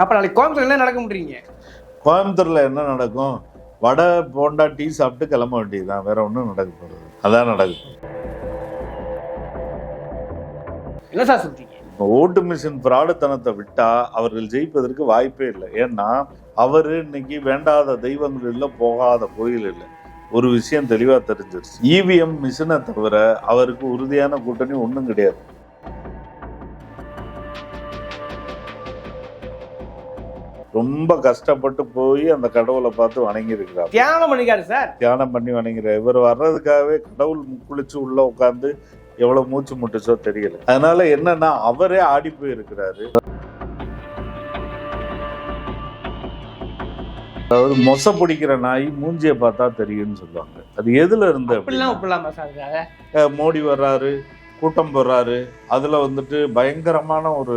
அப்ப நாளைக்கு கோயம்புத்தூர் என்ன நடக்க முடியுங்க? கோயம்புத்தூர்ல என்ன நடக்கும்? வடை போண்டா டீ சாப்பிட்டு கிளம்ப வேண்டியதுதான். வேற ஒன்றும் நடக்க போறது அதான் நடக்கும் என்ன சார் சொல்றீங்க? ஓட்டு மிஷின் பிராடுத்தனத்தை விட்டா அவர்கள் ஜெயிப்பதற்கு வாய்ப்பே இல்லை. ஏன்னா அவரு இன்னைக்கு வேண்டாத தெய்வங்கள் இல்லை போகாத கோயில் இல்லை. ஒரு விஷயம் தெளிவா தெரிஞ்சிருச்சு. இவிஎம் மிஷினை தவிர அவருக்கு உறுதியான கூட்டணி ஒன்றும் கிடையாது. ரொம்ப கஷ்டப்பட்டு போய் அந்த கடவுளை பார்த்து வணங்கி இருக்கிறார் தியானம் பண்ணிக்காரு சார். தியானம் பண்ணி வணங்குற இவர் வர்றதுக்காகவே கடவுள் குளிச்சு உள்ள உட்காந்து எவ்வளவு மூச்சு முட்டுச்சோ தெரியல. அதனால என்னன்னா அவரே ஆடி போயிருக்கிறாரு. அதாவது மொச பிடிக்கிற நாய் மூஞ்சிய பார்த்தா தெரியும்னு சொல்லுவாங்க. அது எதுல இருந்து மோடி வர்றாரு கூட்டம் போடுறாரு. அதுல வந்துட்டு பயங்கரமான ஒரு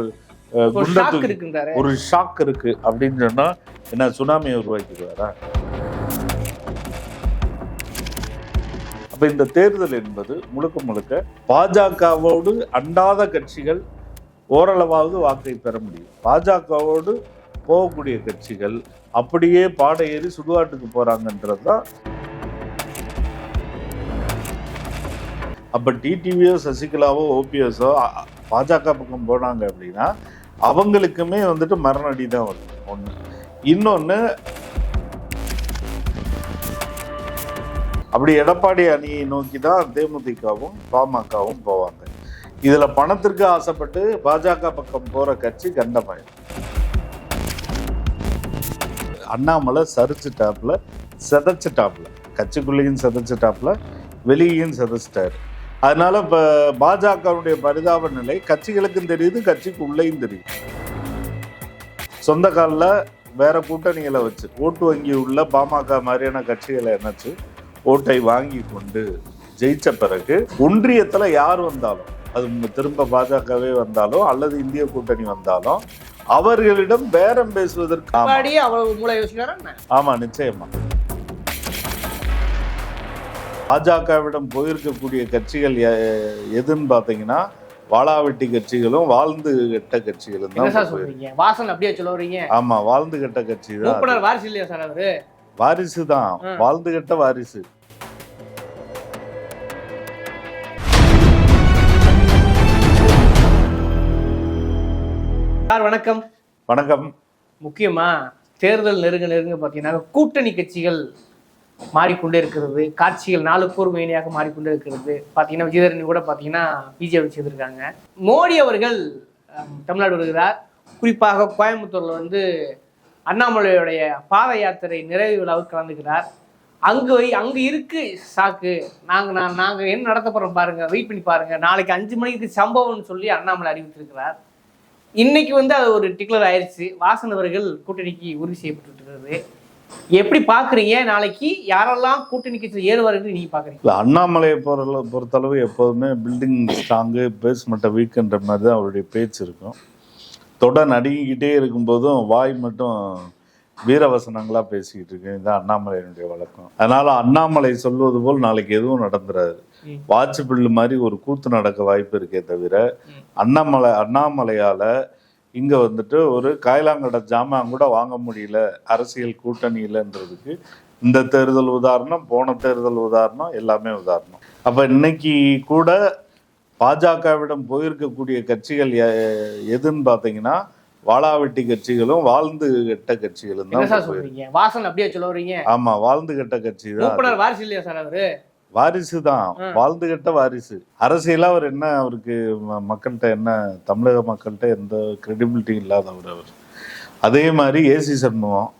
ஒரு ஷாக் இருக்கு அப்படின்னு சொன்னா என்ன சுனாமியை உருவாக்கிடுவாரா? அப்ப இந்த தேர்தல் என்பது முழுக்க முழுக்க பாஜகவோடு அண்டாத கட்சிகள் ஓரளவாவது வாக்கை பெற முடியும். பாஜகவோடு போகக்கூடிய கட்சிகள் அப்படியே பாடை ஏறி சுடுகாட்டுக்கு போறாங்கன்றது தான். அப்ப டிடிவியோ சசிகலாவோ ஓபிஎஸோ பாஜக பக்கம் போனாங்க அப்படின்னா அவங்களுக்குமே வந்துட்டு மரணடி தான் வருது ஒன்று இன்னொன்று அப்படி எடப்பாடி அணியை நோக்கி தான் தேமுதிகவும் பாமகவும் போவாங்க. இதில் பணத்திற்கு ஆசைப்பட்டு பாஜக பக்கம் போற கட்சி கண்டமாயம் அண்ணாமலை சரிச்சிட்டாப்புல செதைச்சிட்டாப்புல. கட்சிக்குள்ளேயும் சிதைச்சிட்டாப்புல வெளியையும் செதைச்சிட்டாரு. அதனால இப்ப பாஜகவுடைய பரிதாப நிலை கட்சிகளுக்கும் தெரியுது கட்சிக்கு உள்ளேயும் தெரியுது சொந்த காலில் வேற கூட்டணிகளை வச்சு ஓட்டு வங்கி உள்ள பாமக மாதிரியான கட்சிகளை என்னச்சு ஓட்டை வாங்கி கொண்டு ஜெயிச்ச பிறகு ஒன்றியத்துல யார் வந்தாலும் அது திரும்ப பாஜகவே வந்தாலும் அல்லது இந்திய கூட்டணி வந்தாலும் அவர்களிடம் பேரம் பேசுவதற்கு? ஆமா நிச்சயமா பாஜகவிடம் போயிருக்கக்கூடிய கட்சிகள் எதுன்னு பாத்தீங்கன்னா வாளாவெட்டி கட்சிகளும் வாழ்ந்து கெட்ட கட்சிகளும் தான் வாசன் அப்படியே ஆமா வாழ்ந்து கெட்ட கட்சி தான் வாரிசு இல்லையா சார் அவரு? வாரிசு தான். வாழ்ந்து கெட்ட வாரிசு. சார் வணக்கம். வணக்கம். முக்கியமா தேர்தல் நெருங்க நெருங்க பார்த்தீங்கன்னா கூட்டணி கட்சிகள் மாறிக்கொண்டே இருக்கிறது காட்சிகள் நாளுக்கு ஒரு மேனியாக மாறிக்கொண்டே இருக்கிறது பார்த்தீங்கன்னா விஜயதரணி கூட பார்த்தீங்கன்னா பிஜேபி செய்திருக்காங்க மோடி அவர்கள் தமிழ்நாடு வருகிறார். குறிப்பாக கோயம்புத்தூரில் வந்து அண்ணாமலையுடைய பாத யாத்திரை நிறைவு விழாவுக்கு கலந்துக்கிறார். அங்கே வை- இருக்கு சாக்கு. நாங்கள் நான் நாங்கள் என்ன நடத்த போகிறோம் பாருங்கள் வெயிட் பண்ணி பாருங்கள் நாளைக்கு அஞ்சு மணிக்கு சம்பவம்னு சொல்லி அண்ணாமலை அறிவித்திருக்கிறார். இன்னைக்கு வந்து அது ஒரு டிக்ளர் ஆயிடுச்சு வாசன் அவர்கள் கூட்டணிக்கு உறுதி செய்யப்பட்டு இருக்கிறது எப்படி பாக்குறீங்க நாளைக்கு யாரெல்லாம் கூட்டணி கட்சியில் ஏறுவார்கள் நீங்க பாக்குறீங்க இல்ல அண்ணாமலையை பொறுத்த பொறுத்தளவு எப்போதுமே பில்டிங் ஸ்ட்ராங்கு பேஸ்மெண்ட்டை வீக்குன்ற மாதிரி தான் அவருடைய பேச்சு இருக்கும். தொட நடுங்கிக்கிட்டே இருக்கும்போதும் வாய் மட்டும் வீரவசனங்களா பேசிக்கிட்டு இருக்கு. இதுதான் அண்ணாமலையினுடைய வழக்கம். அதனால அண்ணாமலை சொல்வது போல் நாளைக்கு எதுவும் நடந்துராது. ம். வாட்ச் பில்லு மாதிரி ஒரு கூத்து நடக்க வாய்ப்பு இருக்கே தவிர. அண்ணாமலை அண்ணாமலையால இங்க வந்துட்டு ஒரு காயலாங்கடை ஜாமான் கூட வாங்க முடியல அரசியல் கூட்டணி இல்லைன்றதுக்கு. இந்த தேர்தல் உதாரணம் போன தேர்தல் உதாரணம் எல்லாமே உதாரணம். அப்ப இன்னைக்கு கூட பாஜகவிடம் போயிருக்கக்கூடிய கட்சிகள் எதுன்னு பாத்தீங்கன்னா வாளாவெட்டி கட்சிகளும் வாழ்ந்து கெட்ட கட்சிகளும் தான் வாசன் அப்படியே சொல்ல வரீங்க ஆமா வாழ்ந்து கெட்ட கட்சி தான் வாரிசு இல்லையா சார் அவரு? வாரிசு தான். ஆ. வாழ்ந்து கெட்ட வாரிசு. அரசியலா அவர் என்ன அவருக்கு மக்கள்கிட்ட என்ன தமிழக மக்கள்கிட்ட எந்த கிரெடிபிலிட்டி இல்லாதவர் அவர். அதே மாதிரி ஏசி சண்முகம்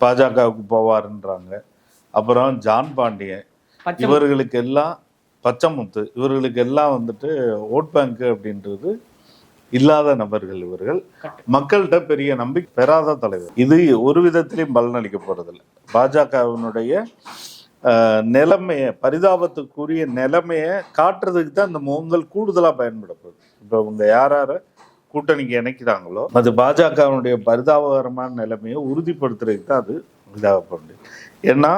பாஜகவுக்கு போவாருன்றாங்க. அப்புறம் ஜான் பாண்டியன். இவர்களுக்கு எல்லாம் பச்சைமுத்து. இவர்களுக்கு எல்லாம் வந்துட்டு ஓட் பேங்க் அப்படின்றது இல்லாத நபர்கள் இவர்கள். மக்கள்கிட்ட பெரிய நம்பிக்கை பெறாத தலைவர். இது ஒரு விதத்திலையும் பலனளிக்க போறதில்லை. பாஜகவினுடைய நிலைமைய பரிதாபத்துக்குரிய நிலைமையை காட்டுறதுக்கு தான் இந்த முகங்கள் கூடுதலாக பயன்படப்படுது இப்போ இவங்க யார் யாரை கூட்டணிக்கு இணைக்கிறாங்களோ அது பாஜகவினுடைய பரிதாபகரமான நிலைமையை உறுதிப்படுத்துறதுக்கு தான் அது இதாகப்படுது ஏன்னா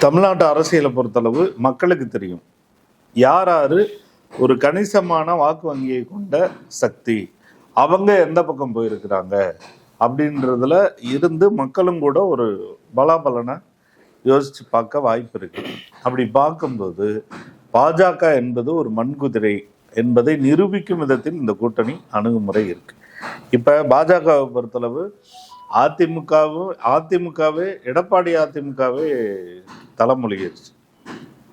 தமிழ்நாட்டு அரசியலை பொறுத்தளவு மக்களுக்கு தெரியும். யார் யார் ஒரு கணிசமான வாக்கு வங்கியை கொண்ட சக்தி அவங்க எந்த பக்கம் போயிருக்கிறாங்க அப்படின்றதுல இருந்து மக்களும் கூட ஒரு பலாபலனை யோசிச்சு பார்க்க வாய்ப்பு இருக்கு. அப்படி பார்க்கும்போது பாஜக என்பது ஒரு மண்குதிரை என்பதை நிரூபிக்கும் விதத்தில் இந்த கூட்டணி அணுகுமுறை இருக்கு. இப்ப பாஜகவை பொறுத்தளவு அதிமுகவும் அதிமுகவே எடப்பாடி அதிமுகவே தலைமொழிகிடுச்சு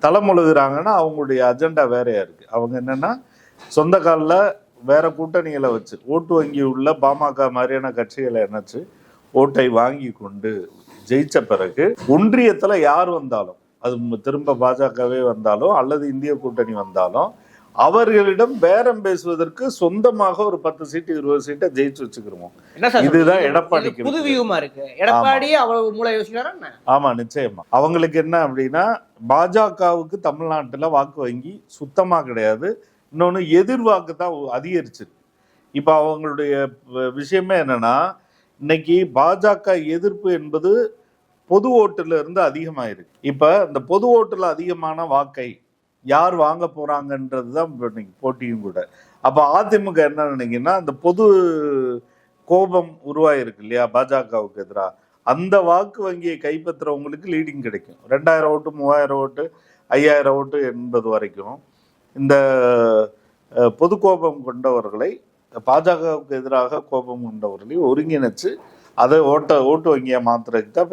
தலைமொழுகிறாங்கன்னா அவங்களுடைய அஜெண்டா வேறையா இருக்கு. அவங்க என்னன்னா சொந்த காலில் வேற கூட்டணிகளை வச்சு ஓட்டு வங்கி உள்ள பாமக மாதிரியான கட்சிகளை இணைச்சு ஓட்டை வாங்கி கொண்டு ஜெயிச்ச பிறகு ஒன்றியத்துல யார் வந்தாலும் அது திரும்ப பாஜகவே வந்தாலும் அல்லது இந்திய கூட்டணி வந்தாலும் அவர்களிடம் பேரம் பேசுவதற்கு சொந்தமாக ஒரு பத்து சீட்டு இருபது சீட்டை ஜெயிச்சு வச்சுக்கிறோம் இதுதான் புது வியூமா இருக்கு. எடப்பாடி அவ்வளவு மூளை யோசிக்கிறாரா ஆமா நிச்சயமா. அவங்களுக்கு என்ன அப்படின்னா பாஜகவுக்கு தமிழ்நாட்டுல வாக்கு வங்கி சுத்தமா கிடையாது. இன்னொன்னு எதிர்வாக்கு தான் அதிகரிச்சிருக்கு. இப்ப அவங்களுடைய விஷயமே என்னன்னா இன்னைக்கு பாஜக எதிர்ப்பு என்பது பொது ஓட்டுல இருந்து அதிகமாயிருக்கு. இப்ப இந்த பொது ஓட்டுல அதிகமான வாக்கை யார் வாங்க போறாங்கன்றது தான் போட்டியும் கூட. அப்ப அதிமுக என்ன நினைக்குன்னா அந்த பொது கோபம் உருவாயிருக்கு இல்லையா பாஜகவுக்கு எதிராக அந்த வாக்கு வங்கியை கைப்பற்றுறவங்களுக்கு லீடிங் கிடைக்கும். ரெண்டாயிரம் ஓட்டு மூவாயிரம் ஓட்டு ஐயாயிரம் ஓட்டு என்பது வரைக்கும் இந்த பொது கோபம் கொண்டவர்களை பாஜகவுக்கு எதிராக கோபம் கொண்டவர்களை ஒருங்கிணைச்சு அதை ஓட்ட ஓட்டு வங்கியை மாத்துறதுக்கு தான்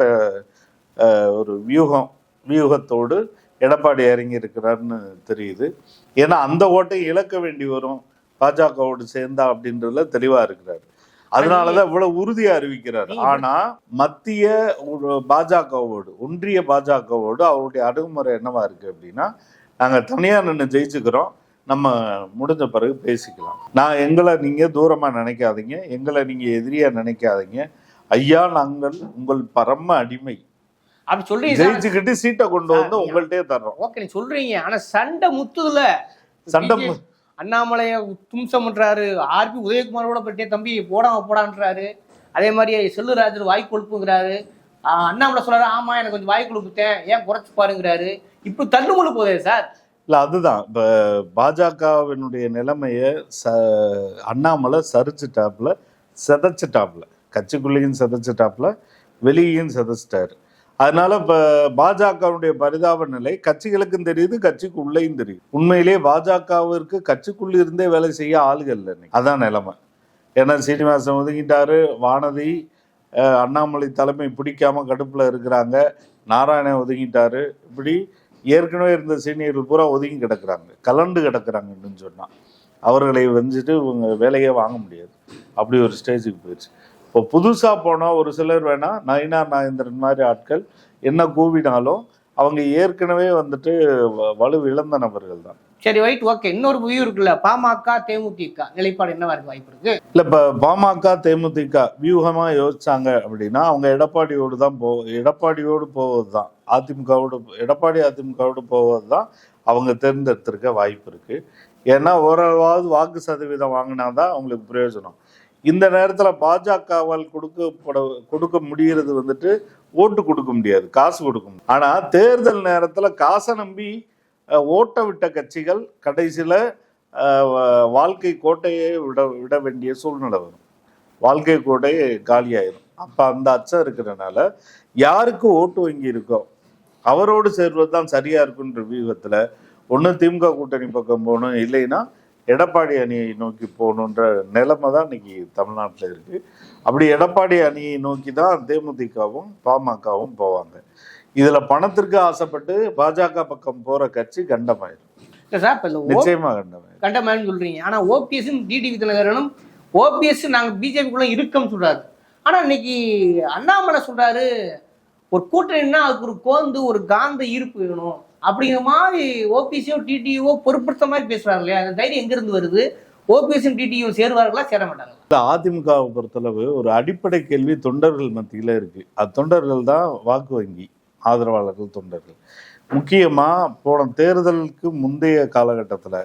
ஒரு வியூகம் வியூகத்தோடு எடப்பாடி இறங்கி இருக்கிறாருன்னு தெரியுது. ஏன்னா அந்த ஓட்டை இழக்க வேண்டி வரும். பாஜகவோடு சேர்ந்தா அப்படின்றதுல தெளிவா இருக்கிறாரு. அதனாலதான் இவ்வளவு உறுதியா அறிவிக்கிறாரு. ஆனா மத்திய ஒரு பாஜகவோடு ஒன்றிய பாஜகவோடு அவருடைய அணுகுமுறை என்னவா இருக்கு அப்படின்னா நாங்க தனியா நின்று ஜெயிச்சுக்கிறோம். நம்ம முடிஞ்ச பிறகு பேசிக்கலாம். நான் எங்களை நீங்க தூரமா நினைக்காதீங்க. எங்களை நீங்க எதிரியா நினைக்காதீங்க. ஐயா நாங்கள் உங்கள் பரம அடிமை. அப்படி சொல்றீங்க ஜெயிச்சுக்கிட்டு சீட்டை கொண்டு வந்து சார், உங்கள்ட்டே தர்றோம். ஓகே நீ சொல்றீங்க. ஆனா சண்டை முத்துதுல. சண்டை அண்ணாமலைய தும்சம் பண்றாரு. ஆர்பி உதயகுமாரோட பற்றிய தம்பி போடாம போடான்றாரு. அதே மாதிரி செல்லுராஜர் வாய் கொழுப்புங்கிறாரு. அண்ணாமலை சொல்றாரு ஆமா எனக்கு கொஞ்சம் வாய் கொழுப்புத்தேன். ஏன் குறைச்சு பாருங்கிறாரு. இப்படி தள்ளுமுள்ளு போதே சார். இல்ல அதுதான். இப்ப பாஜகவினுடைய நிலைமைய ச அண்ணாமலை சரிச்சிட்டாப்புல செதைச்சிட்டாப்புல. கட்சிக்குள்ளேயும் செதைச்சிட்டாப்புல வெளியேயும் செதைச்சிட்டாரு. அதனால இப்போ பாஜகவுடைய பரிதாப நிலை கட்சிகளுக்கும் தெரியுது கட்சிக்கு உள்ளேயும் தெரியுது. உண்மையிலேயே பாஜகவிற்கு கட்சிக்குள்ள இருந்தே வேலை செய்ய ஆளுகள் இல்லை அதான் நிலைமை. ஏன்னா சீனிவாசன் ஒதுங்கிட்டாரு வானதி அண்ணாமலை தலைமை பிடிக்காம கடுப்பில் இருக்கிறாங்க. நாராயணன் ஒதுங்கிட்டாரு. இப்படி ஏற்கனவே இருந்த சீனியர்கள் பூரா ஒதுங்கி கிடக்குறாங்க. கலண்டு கிடக்குறாங்கன்னு சொன்னால் அவர்களை வஞ்சிட்டு இவங்க வேலையே வாங்க முடியாது. அப்படி ஒரு ஸ்டேஜுக்கு போயிடுச்சு. இப்போ புதுசா போனா ஒரு சிலர் வேணா நயினார் நாகேந்திரன் மாதிரி ஆட்கள் என்ன கூவினாலும் அவங்க ஏற்கனவே வந்துட்டு வலு இழந்த நபர்கள் தான். சரி ரைட் ஓகே இன்னொரு வியூ இருக்குல்ல பாமக தேமுதிக. நிலைப்பாடு என்னவா இருக்கு வாய்ப்பு இருக்கு? இல்ல இப்ப பாமக தேமுதிக வியூகமா யோசிச்சாங்க அப்படின்னா அவங்க எடப்பாடியோடு தான் போ எடப்பாடியோடு போவது தான் அதிமுகவோடு எடப்பாடி அதிமுகவோடு போவது தான் அவங்க தேர்ந்தெடுத்திருக்க வாய்ப்பு இருக்கு. ஏன்னா ஓரளவாவது வாக்கு சதவீதம் வாங்கினாதான் அவங்களுக்கு பிரயோஜனம். இந்த நேரத்தில் பாஜகவால் கொடுக்கப்பட கொடுக்க முடிகிறது வந்துட்டு ஓட்டு கொடுக்க முடியாது காசு கொடுக்க முடியும் தேர்தல் நேரத்தில் காசை நம்பி ஓட்ட விட்ட கட்சிகள் கடைசியில் வாழ்க்கை கோட்டையை விட விட வேண்டிய சூழ்நிலை வரும். வாழ்க்கை கோட்டை காலியாயிரும். அப்போ அந்த அச்சம் இருக்கிறனால யாருக்கு ஓட்டு வங்கி இருக்கோ அவரோடு சேர்வது தான் சரியாக இருக்குன்ற வியூகத்தில் ஒன்று திமுக கூட்டணி பக்கம் போகணும் இல்லைன்னா எடப்பாடி அணியை நோக்கி போகணுன்ற நிலைமை தான் இன்னைக்கு தமிழ்நாட்டில் இருக்கு. அப்படி எடப்பாடி அணியை நோக்கி தான் தேமுதிகவும் பாமகவும் போவாங்க. இதுல பணத்திற்கு ஆசைப்பட்டு பாஜக பக்கம் போற கட்சி கண்டமாயிரும். இல்ல சார் இப்ப இந்த ஓ- நிச்சயமா கண்டமாயிரும். கண்டமேன்னு சொல்றீங்க. ஆனா ஓபிஎஸும் டிடி விதிநகரனும் ஓபிஎஸ் நாங்க பிஜேபிக்குள்ள இருக்கோம்னு சொல்றாரு. ஆனா இன்னைக்கு அண்ணாமலை சொல்றாரு ஒரு கூட்டணின்னா அதுக்கு ஒரு கோந்து ஒரு காந்த ஈர்ப்பு வேணும். அப்படிங்கிற மாதிரி ஓபிசியோ டிடிஓ பொறுப்படுத்த மாதிரி பேசுறாரு இல்லையா? அந்த தைரியம் எங்கேருந்து வருது? ஓபிஎஸும் டிடிஓ சேருவார்களா சேர மாட்டாங்களா இந்த அதிமுகவை பொறுத்தளவு ஒரு அடிப்படை கேள்வி தொண்டர்கள் மத்தியில் இருக்கு. அது தொண்டர்கள் தான் வாக்கு வங்கி ஆதரவாளர்கள் தொண்டர்கள். முக்கியமாக போன தேர்தலுக்கு முந்தைய காலகட்டத்தில்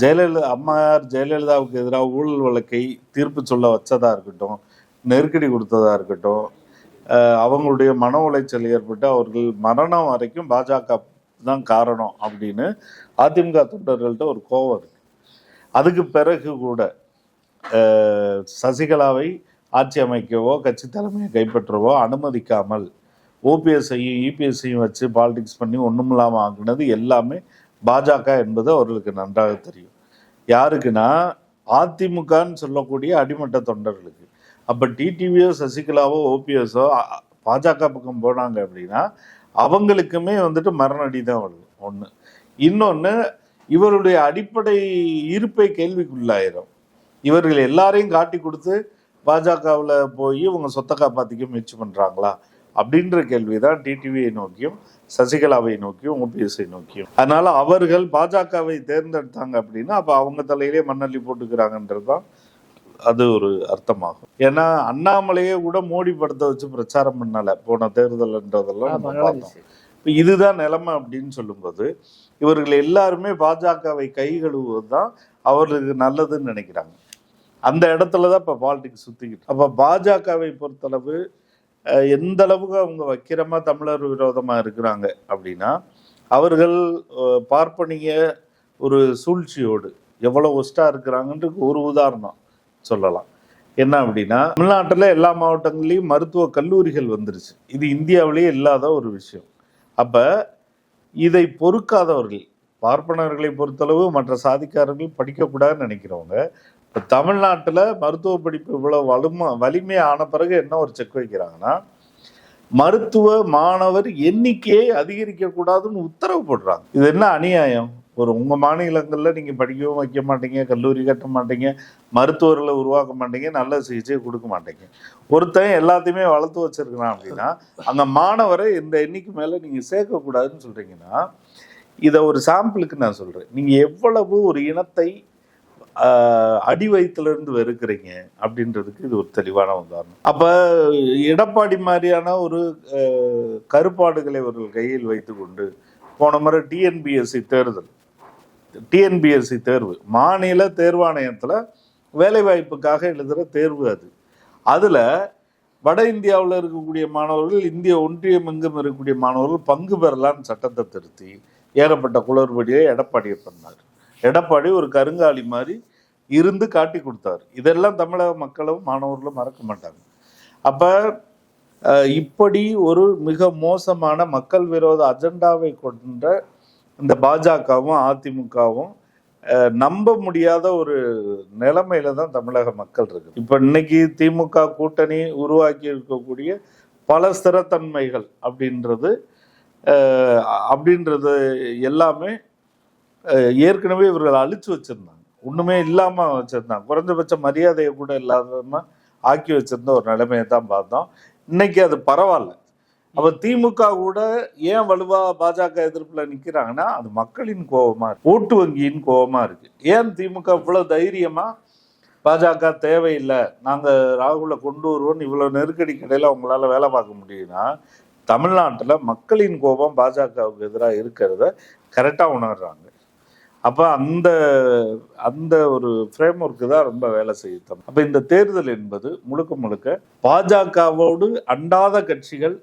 ஜெயலலிதா அம்மையார் ஜெயலலிதாவுக்கு எதிராக ஊழல் வழக்கை தீர்ப்பு சொல்ல வச்சதாக இருக்கட்டும் நெருக்கடி கொடுத்ததாக இருக்கட்டும் அவங்களுடைய மன உளைச்சல் ஏற்பட்டு அவர்கள் மரணம் வரைக்கும் பாஜக தான் காரணம் அப்படின்னு அதிமுக தொண்டர்கள்ட்ட ஒரு கோவம் இருக்கு அதுக்கு பிறகு கூட சசிகலாவை ஆட்சி அமைக்கவோ கட்சி தலைமையை கைப்பற்றவோ அனுமதிக்காமல் ஓபிஎஸ்ஐயும் இபிஎஸ்ஐயும் வச்சு பாலிடிக்ஸ் பண்ணி ஒன்றும் இல்லாமல் ஆக்குனது எல்லாமே பாஜக என்பது அவர்களுக்கு நன்றாக தெரியும். யாருக்குன்னா அதிமுகன்னு சொல்லக்கூடிய அடிமட்ட தொண்டர்களுக்கு. அப்போ டிடிவியோ சசிகலாவோ ஓபிஎஸோ பாஜக பக்கம் போனாங்க அப்படின்னா அவங்களுக்குமே வந்துட்டு மரணடி தான் வருது. ஒன்று இன்னொன்று இவருடைய அடிப்படை இருப்பை கேள்விக்குள்ளாயிரும். இவர்கள் எல்லாரையும் காட்டி கொடுத்து பாஜகவில் போய் இவங்க சொத்தை காப்பாற்றிக்க முயற்சி பண்ணுறாங்களா அப்படின்ற கேள்வி தான் டிடிவியை நோக்கியும் சசிகலாவை நோக்கியும் ஓபிஎஸ்ஐ நோக்கியும். அதனால் அவர்கள் பாஜகவை தேர்ந்தெடுத்தாங்க அப்படின்னா அப்போ அவங்க தலையிலே மண்ணள்ளி போட்டுக்கிறாங்கன்றது தான் அது ஒரு அர்த்தமாகும். ஏன்னா அண்ணாமலையே கூட மோடி படத்தை வச்சு பிரச்சாரம் பண்ணல. போன தேர்தல்ன்றதெல்லாம் நம்ம பார்த்தோம். இப்ப இதுதான் நிலைமை அப்படின்னு சொல்லும்போது இவர்கள் எல்லாருமே பாஜகவை கை கழுவுவது தான் அவர்களுக்கு நல்லதுன்னு நினைக்கிறாங்க. அந்த இடத்துல தான் இப்போ பாலிடிக்ஸ் சுத்திக்கிட்டு. அப்போ பாஜகவை பொறுத்தளவு எந்த அளவுக்கு அவங்க வக்கிரமா தமிழர் விரோதமா இருக்கிறாங்க அப்படின்னா அவர்கள் பார்ப்பனிய ஒரு சூழ்ச்சியோடு எவ்வளவு ஒஸ்டா இருக்கிறாங்கன்றது ஒரு உதாரணம். சொல்லலாம். என்ன அப்படின்னா தமிழ்நாட்டில் எல்லா மாவட்டங்கள்லேயும் மருத்துவ கல்லூரிகள் வந்துருச்சு. இது இந்தியாவிலேயே இல்லாத ஒரு விஷயம். அப்போ இதை பொறுக்காதவர்கள் பார்ப்பனர்களை பொறுத்தளவு மற்ற சாதிக்காரர்கள் படிக்கக்கூடாதுன்னு நினைக்கிறவங்க இப்போ தமிழ்நாட்டில் மருத்துவ படிப்பு இவ்வளோ வலுமா வலிமை ஆன பிறகு என்ன ஒரு செக் வைக்கிறாங்கன்னா மருத்துவ மாணவர் எண்ணிக்கையை அதிகரிக்கக்கூடாதுன்னு உத்தரவு போடுறாங்க. இது என்ன அநியாயம்? ஒரு உங்க மாநிலங்களில் நீங்க படிக்கவும் வைக்க மாட்டீங்க கல்லூரி கட்ட மாட்டீங்க மருத்துவர்களை உருவாக்க மாட்டீங்க நல்ல சிகிச்சையை கொடுக்க மாட்டீங்க. ஒருத்தன் எல்லாத்தையுமே வளர்த்து வச்சிருக்கிறான் அப்படின்னா அந்த மாணவரை இந்த எண்ணிக்கை மேலே நீங்க சேர்க்கக்கூடாதுன்னு சொல்கிறீங்கன்னா சொல்றீங்கன்னா இதை ஒரு சாம்பிளுக்கு நான் சொல்றேன். நீங்க எவ்வளவு ஒரு இனத்தை ஆஹ், அடி வயிற்றுலேருந்து வெறுக்கிறீங்க அப்படின்றதுக்கு இது ஒரு தெளிவான உதாரணம். அப்போ எடப்பாடி மாதிரியான ஒரு ஆஹ், கருப்பாடுகளை அவர்கள் கையில் வைத்துக்கொண்டு போன முறை டிஎன்பிஎஸ்சி தேர்தல் டிஎன்பிஎஸ்சி தேர்வு. மாநில தேர்வாணையத்தில் வேலைவாய்ப்புக்காக எழுதுகிற தேர்வு அது. அதில் வட இந்தியாவில் இருக்கக்கூடிய மாணவர்கள் இந்திய ஒன்றியம் எங்கும் இருக்கக்கூடிய மாணவர்கள் பங்கு பெறலான்னு சட்டத்தை திருத்தி ஏறப்பட்ட குளறுபடியை எடப்பாடியை பண்ணார். எடப்பாடி ஒரு கருங்காலி மாதிரி இருந்து காட்டி கொடுத்தார். இதெல்லாம் தமிழக மக்களும் மாணவர்களும் மறக்க மாட்டாங்க. அப்போ இப்படி ஒரு மிக மோசமான மக்கள் விரோத அஜெண்டாவை கொண்ட இந்த பாஜகவும் அதிமுகவும் நம்ப முடியாத ஒரு நிலைமையில தான் தமிழக மக்கள் இருக்கு இப்போ இன்னைக்கு திமுக கூட்டணி உருவாக்கி இருக்கக்கூடிய பல ஸ்திரத்தன்மைகள் அப்படின்றது அப்படின்றது எல்லாமே ஏற்கனவே இவர்கள் அழிச்சு வச்சிருந்தாங்க. ஒன்றுமே இல்லாமல் வச்சிருந்தாங்க. குறைஞ்சபட்ச மரியாதையை கூட இல்லாதமா ஆக்கி வச்சிருந்த ஒரு நிலைமையை தான் பார்த்தோம். இன்னைக்கு அது பரவாயில்ல. அப்ப திமுக கூட ஏன் வலுவா பாஜக எதிர்ப்புல நிக்கிறாங்கன்னா அது மக்களின் கோபமா இருக்கு. ஓட்டு வங்கியின் கோபமா இருக்கு. ஏன் திமுக இவ்வளவு தைரியமா பாஜக தேவையில்லை நாங்க ராகுலை கொண்டு வருவோம் இவ்வளவு நெருக்கடி கடையில அவங்களால வேலை பார்க்க முடியும்னா தமிழ்நாட்டில் மக்களின் கோபம் பாஜகவுக்கு எதிராக இருக்கிறத கரெக்டாக உணர்றாங்க. அப்போ அந்த அந்த ஒரு ஃப்ரேம் ஒர்க்கு தான் ரொம்ப வேலை செய்யும் அப்போ இந்த தேர்தல் என்பது முழுக்க முழுக்க பாஜகவோடு அண்டாத கட்சிகள்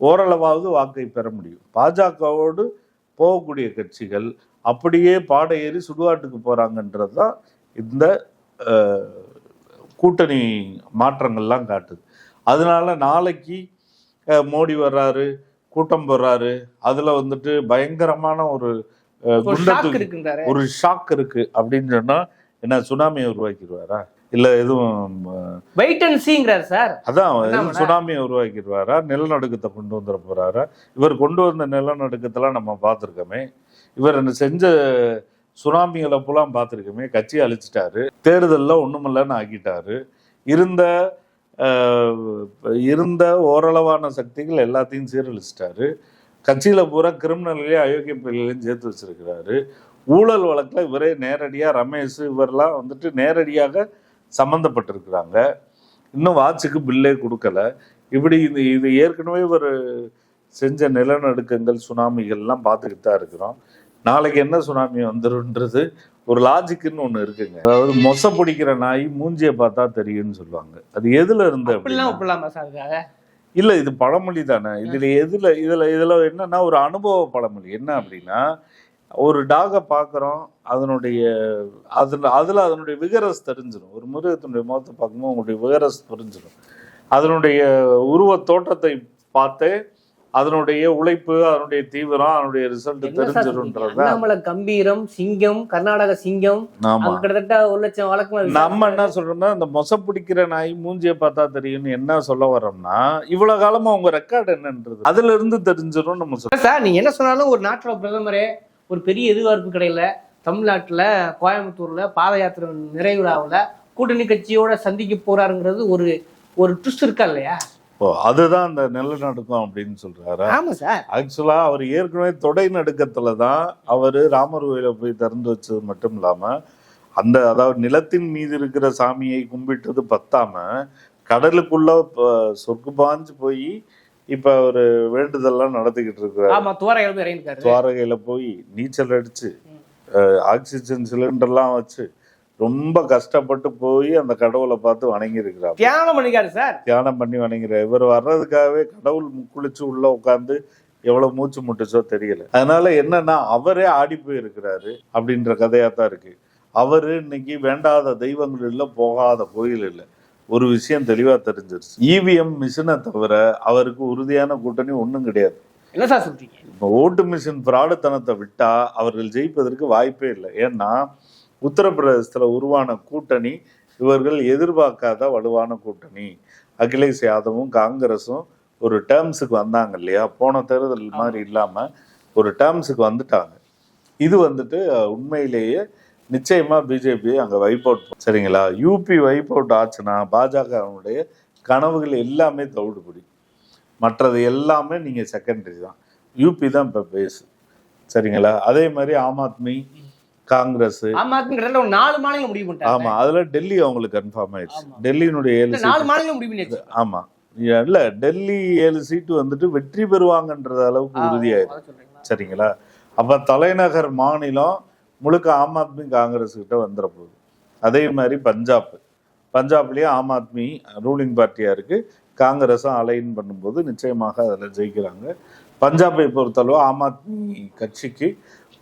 ஓரளவாவது வாக்கை பெற முடியும். பாஜகவோடு போகக்கூடிய கட்சிகள் அப்படியே பாட ஏறி சுடுகாட்டுக்கு போறாங்கன்றது தான் இந்த கூட்டணி மாற்றங்கள்லாம் காட்டுது. அதனால நாளைக்கு மோடி வர்றாரு கூட்டம் போடுறாரு அதுல வந்துட்டு பயங்கரமான ஒரு அஹ், ஒரு குண்டை ஷாக் தூக்கி- இருக்குன்றாரு ஒரு ஷாக் இருக்கு அப்படின்னு சொன்னா என்ன சுனாமியை உருவாக்கிடுவாரா? இல்ல எதுவும் வெயிட் அண்ட் சீங்கிறார் சார். அதான்? சுனாமியை உருவாக்கிடுவாரா? நிலநடுக்கத்தை கொண்டு வந்துட போறாரா? இவர் கொண்டு வந்த நிலநடுக்கத்தெல்லாம் நம்ம பார்த்துருக்கோமே. இவர் செஞ்ச சுனாமிகளை பூலாம் பார்த்துருக்கோமே. கட்சி அழிச்சிட்டாரு. தேர்தலில் ஒண்ணுமில்லன்னு ஆக்கிட்டாரு. இருந்த இருந்த ஓரளவான சக்திகள் எல்லாத்தையும் சீரழிச்சிட்டாரு. கட்சியில பூரா கிரிமினல்களே அயோக்கிய பிள்ளைகளையும் சேர்த்து வச்சிருக்கிறாரு. ஊழல் வழக்குல இவரே நேரடியா ரமேஷ் இவரெல்லாம் வந்துட்டு நேரடியாக சம்மந்தப்பட்டிருக்கிறாங்க இன்னும் வாட்சுக்கு பில்லே கொடுக்கல. இப்படி இது இது ஏற்கனவே ஒரு செஞ்ச நிலநடுக்கங்கள் சுனாமிகள்லாம் பார்த்துக்கிட்டு தான் இருக்கிறோம். நாளைக்கு என்ன சுனாமி வந்துருன்றது ஒரு லாஜிக்குன்னு ஒன்று இருக்குங்க. அதாவது மொச பிடிக்கிற நாய் மூஞ்சியை பார்த்தா தெரியும்னு சொல்லுவாங்க. அது எதுல இருந்து இல்ல இது பழமொழி தானே. இதுல எதுல இதுல இதுல என்னன்னா ஒரு அனுபவ பழமொழி. என்ன அப்படின்னா ஒரு டாகை பார்க்குறோம் அதனுடைய அதில் அதில் அதனுடைய விகரஸ் தெரிஞ்சிடும் ஒரு மிருகத்தினுடைய முகத்தை பார்க்கும்போது உங்களுடைய விகரஸ் தெரிஞ்சிடும் அதனுடைய உருவ தோற்றத்தை பார்த்தே அதனுடைய உழைப்பு அதனுடைய தீவிரம் அதனுடைய ரிசல்ட் அண்ணாமலை கம்பீரம் சிங்கம் கர்நாடக சிங்கம் கிட்டத்தட்ட ஒரு லட்சம் வழக்கு நம்ம என்ன சொல்றோம்னா இந்த மொச பிடிக்கிற நாய் மூஞ்சிய பார்த்தா தெரியும்னு என்ன சொல்ல வரோம்னா இவ்வளவு காலமா உங்க ரெக்கார்டு என்னன்றது. அதுல இருந்து தெரிஞ்சிடும் நம்ம சொல்றோம். சார் நீங்க என்ன சொன்னாலும் ஒரு நாட்டோட பிரதமரே ஒரு பெரிய எதிர்பார்ப்பு கிடையில. தமிழ்நாட்டுல கோயம்புத்தூர்ல பாத யாத்திரை நிறைவு விழாவுல கூட்டணி கட்சியோட சந்திக்க போறாருங்கிறது ஒரு ஒரு ட்விஸ்ட் இருக்கா இல்லையா? ஓ அதுதான் அந்த நிலநடுக்கம் அப்படின்னு சொல்றாரு? ஆமா சார். ஆக்சுவலா அவர் ஏற்கனவே தொடை நடுக்கத்துல தான் அவர் ராமர் கோயிலை போய் திறந்து வச்சது மட்டும் இல்லாம அந்த அதாவது நிலத்தின் மீது இருக்கிற சாமியை கும்பிட்டது பத்தாம கடலுக்குள்ள சொர்க்கு பாஞ்சு போய் இப்ப ஒரு வேண்டுதல்லாம் நடத்திக்கிட்டு இருக்கிறாரு. ஆமா துவரைகள் போய் இறங்கிருக்காரு துவாரகையில போய் நீச்சல் அடிச்சு ஆக்சிஜன் சிலிண்டர்லாம் வச்சு ரொம்ப கஷ்டப்பட்டு போய் அந்த கடவுளை பார்த்து வணங்கி இருக்கிறார் தியானம் பண்ணிக்காரு சார். தியானம் பண்ணி வணங்குறார் இவர் வர்றதுக்காகவே கடவுள் குளிச்சு உள்ள உட்காந்து எவ்வளவு மூச்சு முட்டுச்சோ தெரியல. அதனால என்னன்னா அவரே ஆடி போயிருக்கிறாரு அப்படின்ற கதையா தான் இருக்கு. அவரு இன்னைக்கு வேண்டாத தெய்வங்கள் இல்ல போகாத கோயில் இல்ல. ஒரு விஷயம் தெளிவா தெரிஞ்சிருச்சு. இவிஎம் மிஷினை தவிர அவருக்கு உறுதியான கூட்டணி ஒண்ணும் கிடையாது. என்ன சார் சொல்றீங்க? இப்போ ஓட்டு மிஷின் பிராடுத்தனத்தை விட்டா அவர்கள் ஜெயிப்பதற்கு வாய்ப்பே இல்லை. ஏன்னா உத்தரப்பிரதேசத்துல உருவான கூட்டணி இவர்கள் எதிர்பார்க்காத வலுவான கூட்டணி. அகிலேஷ் யாதவும் காங்கிரஸும் ஒரு டேர்ம்ஸுக்கு வந்தாங்க இல்லையா? போன தேர்தல் மாதிரி இல்லாம ஒரு டேர்ம்ஸுக்கு வந்துட்டாங்க. இது வந்துட்டு உண்மையிலேயே நிச்சயமா பிஜேபி அங்க வைப் அவுட் சரிங்களா? யூபி வைப் அவுட் ஆச்சுன்னா பாஜகவுடைய கனவுகள் எல்லாமே தவிடுபடி. மற்றது எல்லாமே நீங்க செகண்டரி தான். யூபி தான் இப்போ பேஸ் சரிங்களா? அதே மாதிரி ஆம் ஆத்மி காங்கிரஸ். ஆம் நாலு மாநிலம் முடிவு அதுல டெல்லி அவங்களுக்கு கன்ஃபார்ம் ஆயிடுச்சு. டெல்லியினுடைய ஏழு நாலு மாநிலம் முடிவு ஆமா. இல்ல டெல்லி ஏழு சீட்டு வந்துட்டு வெற்றி பெறுவாங்கன்றது அளவுக்கு உறுதியாயிருக்கு? சரிங்களா? அப்ப தலைநகர் மாநிலம் முழுக்க ஆம் ஆத்மி காங்கிரஸ் கிட்ட வந்துட போகுது அதே மாதிரி பஞ்சாப். பஞ்சாப்லயே ஆம் ஆத்மி ரூலிங் பார்ட்டியா இருக்கு. காங்கிரஸும் அலைன் பண்ணும்போது நிச்சயமாக அதில் ஜெயிக்கிறாங்க. பஞ்சாபை பொறுத்தளவு ஆம் ஆத்மி கட்சிக்கு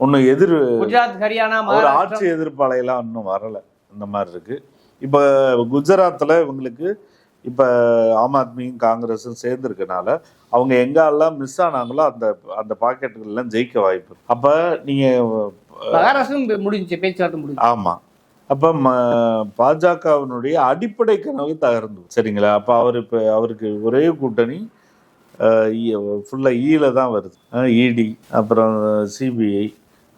ஒன்றும் எதிர் குஜராத் ஹரியானா ஒரு ஆட்சி எதிர்ப்பாளையெல்லாம் இன்னும் வரல. இந்த மாதிரி இருக்கு. இப்போ குஜராத்தில் இவங்களுக்கு இப்போ ஆம் ஆத்மியும் காங்கிரஸும் சேர்ந்துருக்கனால அவங்க எங்கெல்லாம் மிஸ் ஆனாங்களோ அந்த அந்த பாக்கெட்டுகள்லாம் ஜெயிக்க வாய்ப்பு. அப்ப நீங்க மகாராஷ்டிரம் முடிஞ்சு பேச்சுவார்த்தை முடிஞ்சு ஆமா. அப்ப பாஜகவினுடைய அடிப்படை கனவு தகர்ந்து சரிங்களா? அப்ப அவர் இப்ப அவருக்கு ஒரே கூட்டணி ஃபுல்லா ஈல தான் வருது. இடி அப்புறம் சிபிஐ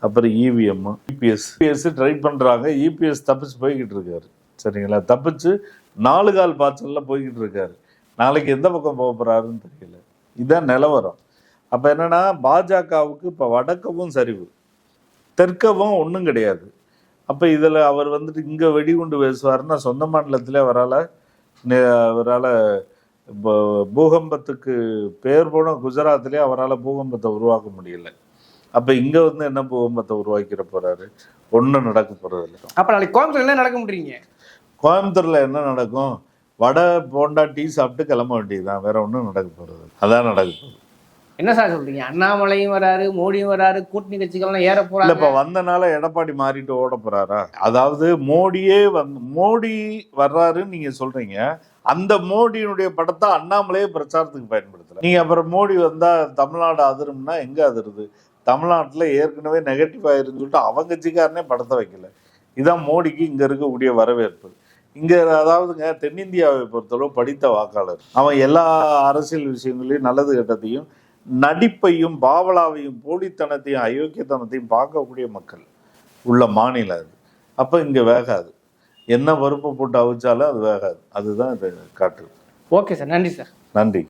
அப்புறம் E EVM EPS EPS try பண்றாங்க இபிஎஸ் தப்பிச்சு போய்கிட்டு இருக்காரு சரிங்களா? தப்பிச்சு நாலு கால் பாய்ச்சல்ல போய்கிட்டு இருக்காரு. நாளைக்கு எந்த பக்கம் போக போறாருன்னு தெரியல. இதான் நிலவரம். அப்ப என்னன்னா பாஜகவுக்கு இப்ப வடக்கவும் சரிவு. தெற்கவும் ஒன்றும் கிடையாது. அப்ப இதுல அவர் வந்துட்டு இங்க வெடிகுண்டு பேசுவாருன்னா சொந்த மாநிலத்திலே அவரால் அவரால் பூகம்பத்துக்கு பேர் போன குஜராத்லேயே அவரால் பூகம்பத்தை உருவாக்க முடியல. அப்ப இங்க வந்து என்ன பூகம்பத்தை உருவாக்கிற போறாரு? ஒன்றும் நடக்க போறது இல்லை. அப்ப நாளைக்கு கோயம்புத்தூர் என்ன நடக்க முடியுங்க? கோயம்புத்தூர்ல என்ன நடக்கும்? வடை போண்டா டீ சாப்பிட்டு கிளம்ப வேண்டியதுதான். வேற ஒன்றும் நடக்க போறது இல்ல. அதான் நடக்க போகுது. என்ன சார் சொல்றீங்க? அண்ணாமலையும் வராரு மோடியும் வராரு கூட்டணி கட்சிகள்லாம் ஏற போறாங்க. இப்ப வந்தனால எடப்பாடி மாறிட்டு ஓட போறாரா? அதாவது மோடியே வந்து மோடி வர்றாருன்னு நீங்க சொல்றீங்க. அந்த மோடியினுடைய படத்தை அண்ணாமலையே பிரச்சாரத்துக்கு பயன்படுத்தல. நீங்க அப்புறம் மோடி வந்தா தமிழ்நாடு அதிரும்னா எங்க அதிருது? தமிழ்நாட்டில் ஏற்கனவே நெகட்டிவ் ஆயிருன்னு சொல்லிட்டு அவங்க கட்சிக்காரனே படத்தை வைக்கல. இதான் மோடிக்கு இங்க இருக்கக்கூடிய வரவேற்பு. இங்க அதாவதுங்க தென்னிந்தியாவை பொறுத்தளவு படித்த வாக்காளர். அவன் எல்லா அரசியல் விஷயங்களையும் நல்லது கெட்டதையும் நடிப்பையும் பாவலாவையும் போலித்தனத்தையும் அயோக்கியத்தனத்தையும் பார்க்கக்கூடிய மக்கள் உள்ள மாநிலம் அது. அப்போ இங்கே வேகாது. என்ன பருப்பு போட்டு அவிச்சாலும் அது வேகாது. அதுதான் இது காட்டுது ஓகே சார் நன்றி சார் நன்றி.